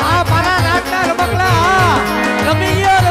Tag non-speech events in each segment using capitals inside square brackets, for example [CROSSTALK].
આ મારા રાજના રમકડા ગમી ગયો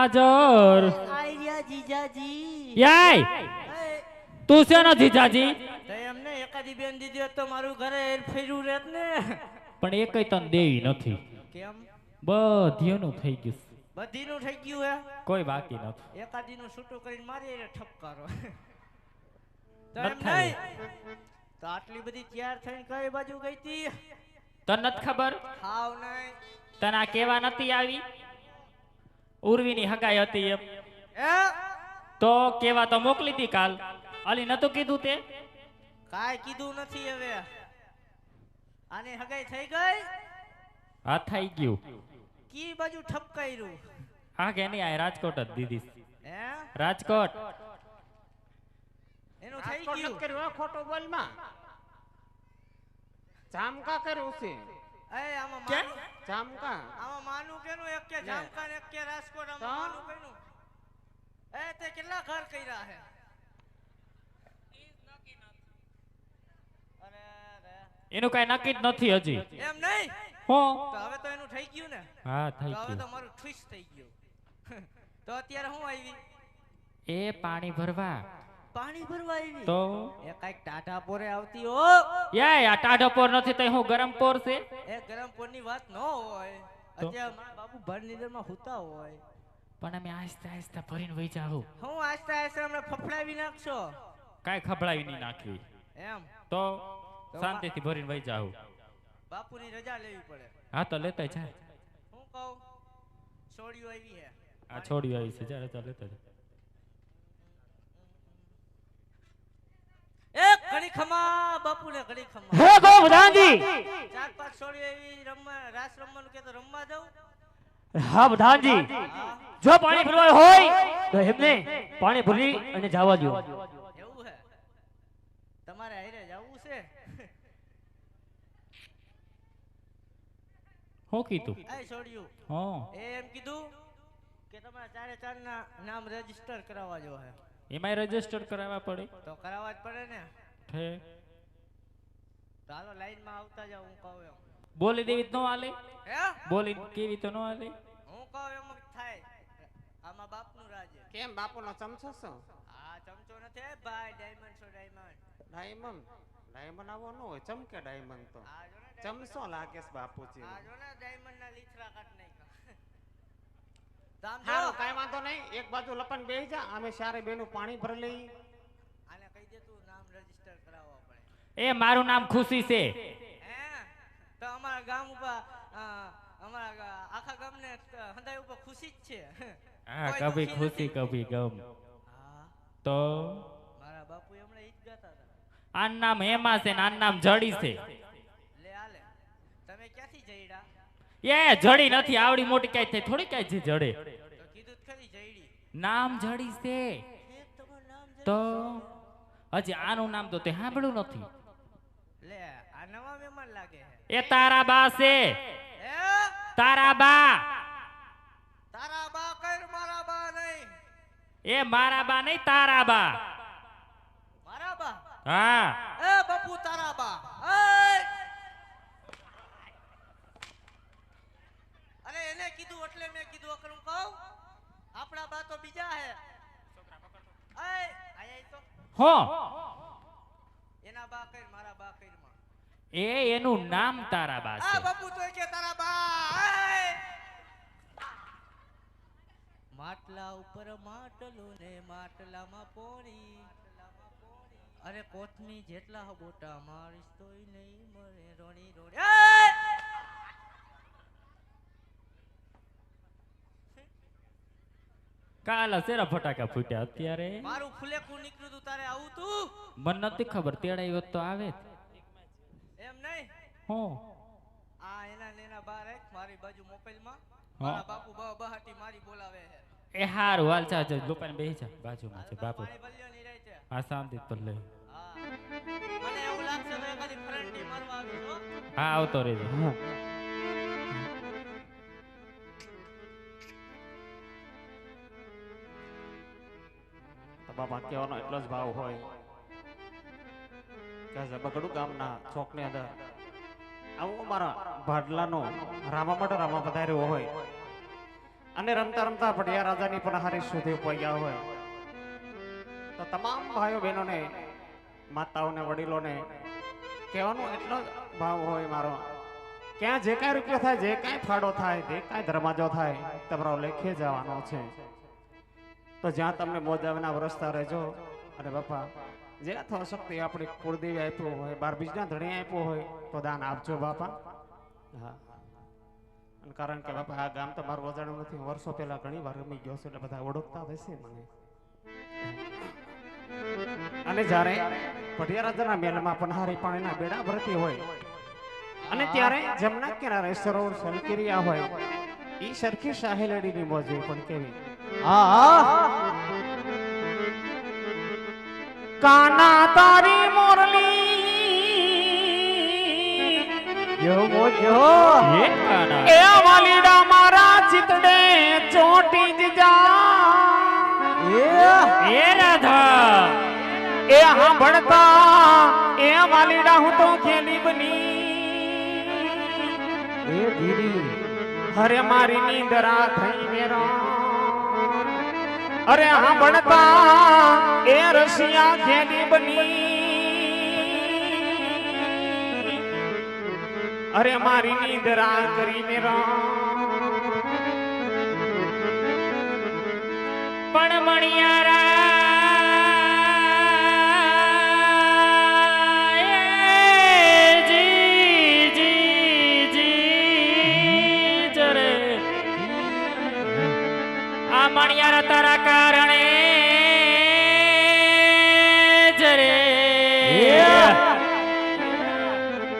હાજર. યાય. તું છે ને જીજાજી એમને એકાદી બેન દીધી તો મારું ઘરે ફેર્યું રહેત ને. પણ એ કઈ તને દેવી નથી. કેમ? બધીનું થઈ ગયું બધીનું થઈ ગયું હે? કોઈ બાકી નથી. એકાદીનું છૂટું કરીને મારી એને ઠપકારો. [LAUGHS] તો એમ નહીં. તો આટલી બધી તૈયાર થઈને કઈ બાજુ ગઈ તી? તને નથી ખબર? હાવ નહીં. તને આ કેવા નથી આવી? ઉર્વીની હગાઈ હતી એમ તો કેવા તો મોકલી હતી કાલ. અલી નતું કીધું તે? કાંઈ કીધું નથી હવે. આની હગાઈ થઈ ગઈ? હા થઈ ગયું. કી બાજુ ઠપકાયરું હા કે નહીં આ રાજકોટ જ દીધી હે? રાજકોટ. એનું થઈ ગયું. નથી કર્યું ખોટો બોલમાં. જામકા કર્યું છે. એ આમાં જામકા. આમાં માનું કેનું? એક કે જામકા ને એક કે રાજકોટ આમાં માનું કેનું? એ તે કેટલા ઘર કર્યા અરે એનું કઈ નક્કી જ નથી હજી. એમ નહીં? હો. તો હવે તો એનું થઈ ગયું ને? હા તો ગયું હવે તો મારું ઠીસ થઈ ગયું. [LAUGHS] તો અત્યારે હું આવી? એ પાણી ભરવા. પાણી ભરવા આવી તો? એ કંઈક ટાટા પોરે આવતી હો. એ આ ટાઢો પોર નથી તો હું ગરમ પોર છે? એ ગરમ પોરની વાત ન હોય? અત્યારે મારા બાબુ ભર નીંદરમાં હુતા હોય. પણ અમે આસ્તે આસ્તે ભરીને વહી જાઉં હું આસ્તે આસ્તે હમણાં ફફડાવી નાખશો. કાઈ ખભડાવી નહીં નાખવી એમ? તો શાંતિથી ભરીને વહી જાઉં બાપુની રજા લેવી પડે. હા તો લેતા જા. હું કહું છોડ્યું આવી હે. આ છોડ્યું આવી છે જા રજા લેતા જા. એક ઘડી ખમા બાપુને ઘડી ખમા. હે ગોવધાનજી ચાર પાંચ છોડી એવી રમવા રાસ રમવાનું કે તો રમવા જાવ હા બધાજી. જો પાણી ભરવા હોય તો એમને પાણી ભરી અને જવા દો એવું હે? તમારે આઈરે જવું છે? હું કીધું? આ છોડ્યું. હો. એ એમ કીધું કે તમારા ચારે ચાર ના નામ રજિસ્ટર કરાવવા જો હે. એમાંય રજિસ્ટર કરાવવા પડે. તો કરાવવા જ પડે ને. ઠે ચાલો લાઈનમાં આવતા જાવ હું કહું એમ. બોલી દેવી તો ન હાલે? હે? બોલી કેવી તો નો હાલે? હું કહું એમ થાય. આમાં બાપનું રાજ છે. કેમ બાપુનો ચમચો છો આ ચમચો નથી ભાઈ ડાયમંડ છો ડાયમંડ ડાયમંડ ડાયમંડ આવો નો હોય ચમકે ડાયમંડ તો? આ જો ને diamond- ચમચો લાગે છે બાપુજી. આ જો ને ડાયમંડ ના લીથરા કાઢ નહીં કામ જો કાઈ વાંધો નહીં. એક બાજુ લપન બેહી જા અમે સારે બેનું પાણી ભરી લઈ આને કહી દે તું નામ રજિસ્ટર કરાવવા પડે એ મારું નામ ખુશી છે. તો અમારા ગામ ઉપર અમારા આખા ગામને હંદાય ઉપર ખુશી જ છે. હા કભી ખુશી કભી ગમ. તો? મારા બાપુ હમણાં ઈજ ગાતા હતા. આન નામ હેમા છે ને આન નામ જડી છે. લે આલે તમે ક્યાંથી જઈડા એ જડી નથી આવડી મોટી કાંઈ થઈ થોડી કાંઈ છે જડે. તો કીધું જ ખરી જઈડી નામ જડી છે. તો? હજી આનું નામ તો તે સાંભળ્યું નથી. એ તારા બા છે. તારા બા. તારા બા કર મારા બા નહીં? એ મારા બા નહીં તારા બા. મારા બા? હા. એ બાપુ તારા બા. અરે એને કીધું એટલે મેં કીધું અકરું કહું. આપણા બા તો બીજા હે. છોકરા પકડ તો આય આય તો. હો. એના બા કર એ એનું નામ તારાબા આ બાપુ તો કે તારાબા માટલા ઉપર માટલો ને માટલામાં પોણી. અરે કોથમી જેટલા બોટા મારીશ તોય નહીં મરે રોણી રોણી. કાલ સેરા ફટાકા ફૂટ્યા અત્યારે. મારું ફુલેકું નીકળ્યું તું તારે આવું તું? મને નથી ખબર તેડાઈ તો આવે. હો. આ એના લેના બાર મારી બાજુ મોબાઈલમાં. હા. મારા બાપુ બા બહાટી મારી બોલાવે છે. એ હારું હાલ ચા જો લોપાને બેહી જા. બાજુમાં છે બાપુ. હા શાંતિ તો લે. મને એવું લાગશે તો એકાદી ફરંટી મારવા આવી હા. આવતો રહેજો. તો બાપા કહેવાનો એટલો જ ભાવ હોય કે ઝબકડું ગામના ચોકની અંદર આવું મારા ભાડલાનો રામા માટે રામા પધાર્યો હોય. અને રમતા રમતા પડિયા રાજાની પણ હારી સુધી પહોંચ્યા હોય. તો તમામ ભાઈઓ બહેનોને, માતાઓને, વડીલોને કહેવાનો એટલો જ ભાવ હોય મારો. ક્યાં જે કાંઈ રૂપિયો થાય, જે કાંઈ ફાળો થાય, જે કાંઈ ધર્માજો થાય, તમારો લેખે જવાનો છે. તો જ્યાં તમને મોજાના વરસતા રહેજો. અને બાપા જે શક્તિ આપણે કુળદેવી આપ્યો હોય બાર બીજના ધણી આપ્યો હોય તો દાન આપજો બાપા. હા. અને કારણ કે બાપા આ ગામ તમારું મારું અજાણ્યું નથી વર્ષો પહેલા ઘણી વાર રમી ગયો છે એટલે બધા ઓળખતા હશે મને. અને જ્યારે પઢિયા રાજાના મેલમાં પનહારી પાણીના બેડા ભરતી હોય અને ત્યારે જમના કિનારે સરોવર સલકિરિયા હોય ઈ સરખી સાહેલડીની મોજે પણ કેવી. કાના તારી મોરલી એ કાના એ વાલીડા મારા ચિતડે ચોટી જ જા એ રાધા એ સાંભળતા એ વાલીડા હું તો ખેલી બની હરે મારી નીંદરા થઈ મેરા અરે સાંભળતા એ રસિયા ખેલી બની. અરે મારી નીંદરા કરી મેરા પણ મણિયારા મણિયારા તારા કારણે. જરે.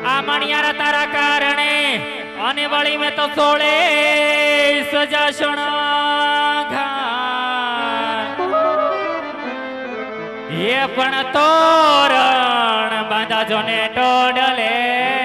આ મણિયારા તારા કારણે. અને વળી મેં તો સોળે સજાસણ એ પણ તોરણ બાંધા જોને ટોડલે.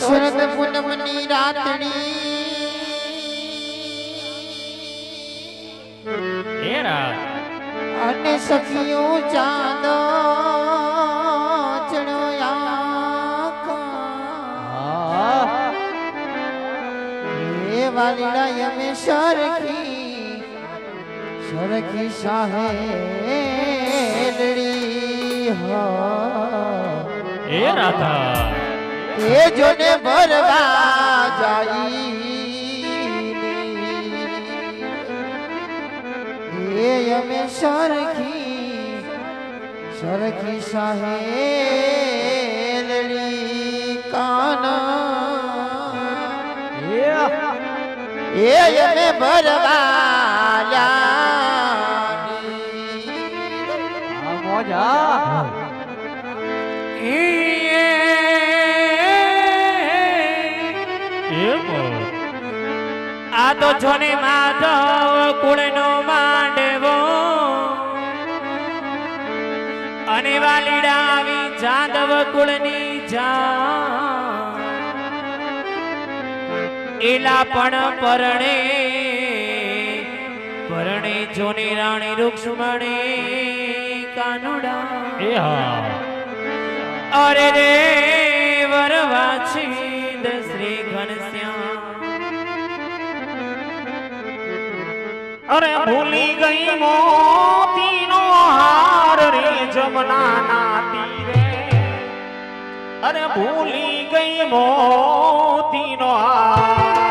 તો શરદ પૂનમની રાતણી અને સખીઓ ચાંદ વાલીડા યમે સરખી સરખી સાહેલડી હા. એ રાધા. એ જોને ભરવા જાય એ અમે સરખી સરખી સાહેલડી કાના. એ. અમે ભરવા લ્યાની. જોને માધવ કુળનો માંડવો. અને વાલીડાવી જાદવ કુળની જા એલા પણ પરણે પરણે જોને રાણી રૂક્ષ્મણી કાનુડા. એ હા. અરે રે વરવાછી દશ્રી ઘનશ્યામ. અરે ભૂલી ગઈ મોતી નો હાર રે જમના ના તીરે અરે ભૂલી ગઈ મોતી નો હાર.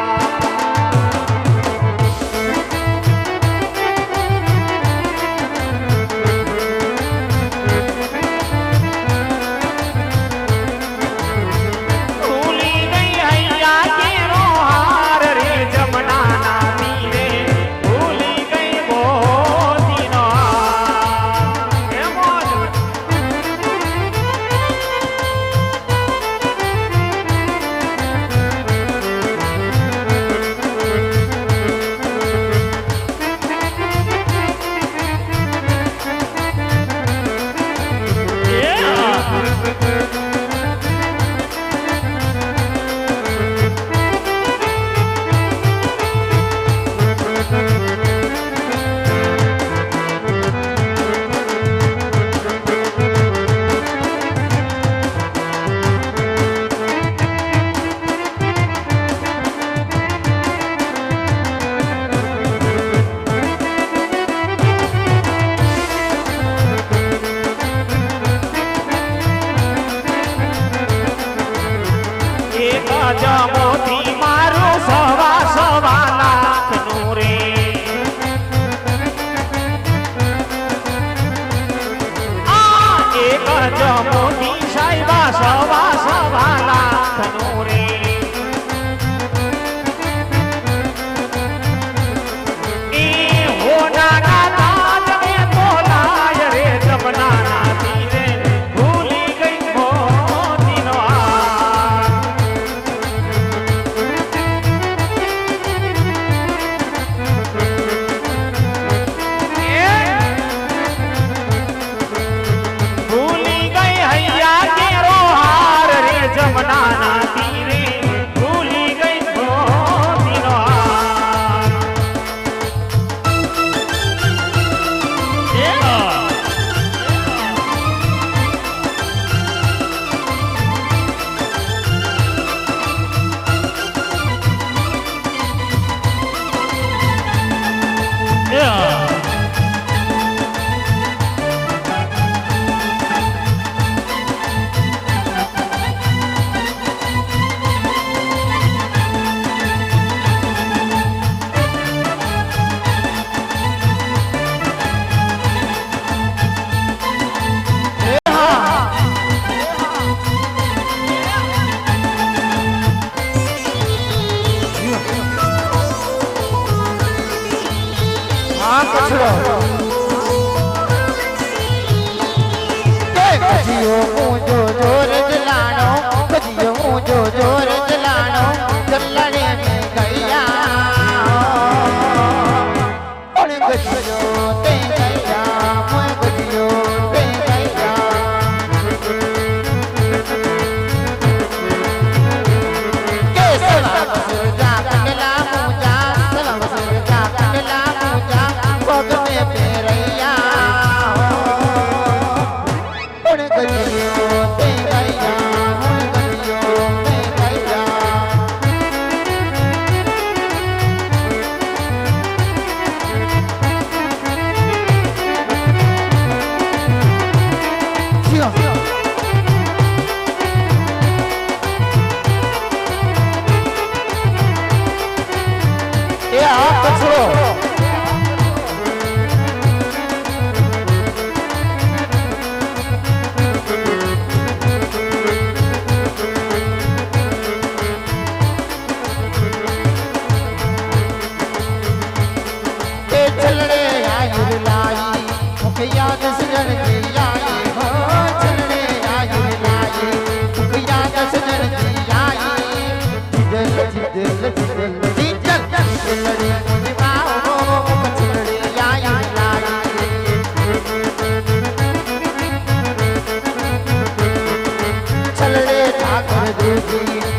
ભજીયો ઊંજો જોર જલાણો ભજીયો ઊંજો જોર Música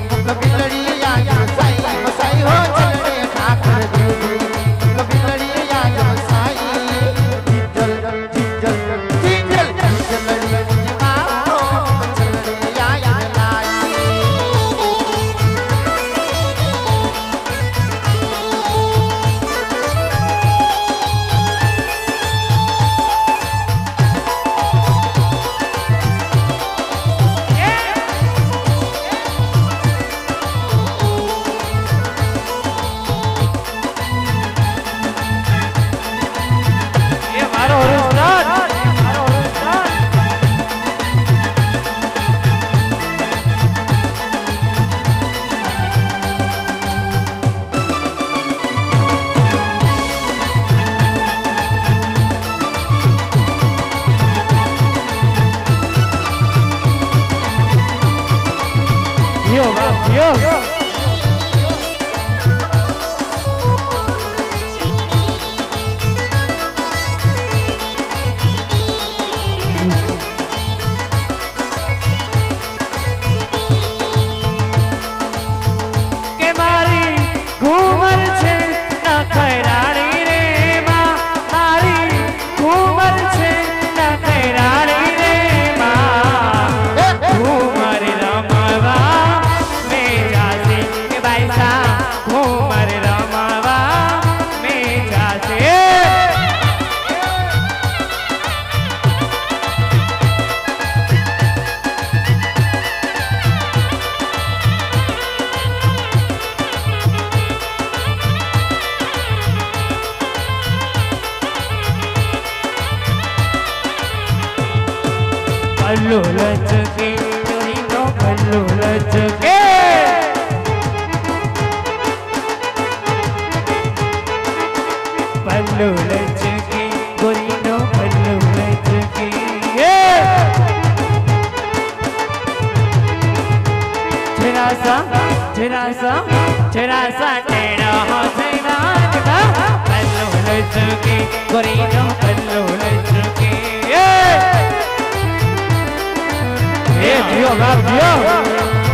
જીઓ બાપ જીઓ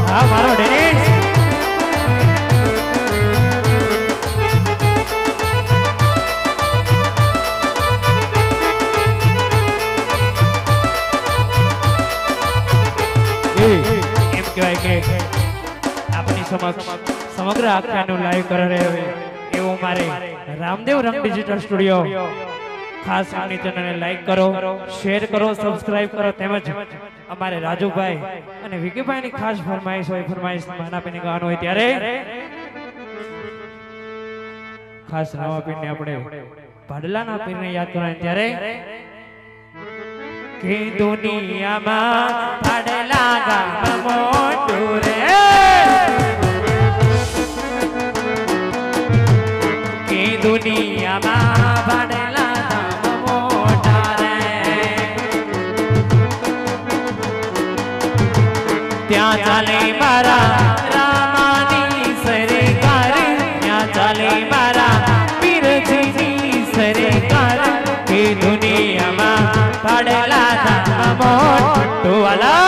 હા, મારો ડેનિસ. એમ કહેવાય કે આપની સમક્ષ સમગ્ર આખ્યાનનું લાઈવ કરી રહ્યો એવું મારે રામદેવ રંગ ડિજિટલ સ્ટુડિયો ખાસ એમની ચેનલને લાઈક કરો શેર કરો સબસ્ક્રાઇબ કરો તેમજ અમારે રાજુભાઈ અને વિકીભાઈની ખાસ ફરમાઈશ હોય, ફરમાઈશ માના પીને હોય ત્યારે ખાસ પીરને આપણે ભાડલાના પીરને યાદ કરવાની ત્યારે કે દુનિયામાં ભાડલા ગામ મોટું દુનિયામાં ભાડલા ત્યાં ચાલે મારા રામાની સરકાર. ત્યાં ચાલે મારા પીરજીની દુનિયામાં પાડેલા મોટું વાલા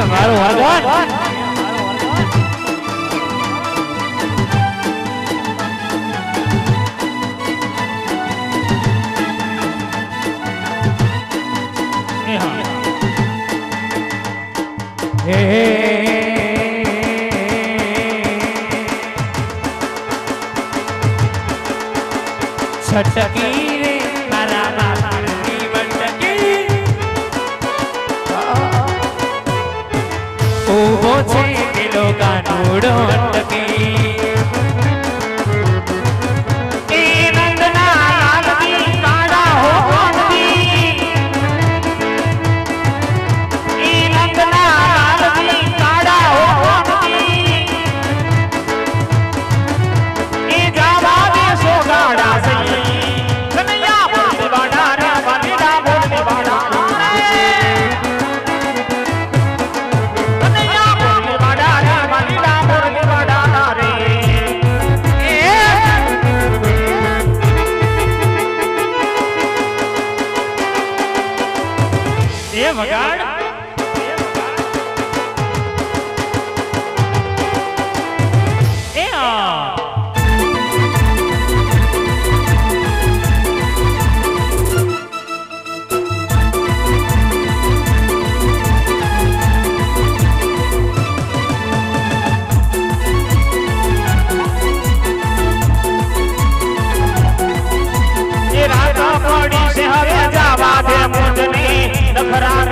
એ મારું ભગવાન એ હા. એ કાનુડો નખરા ને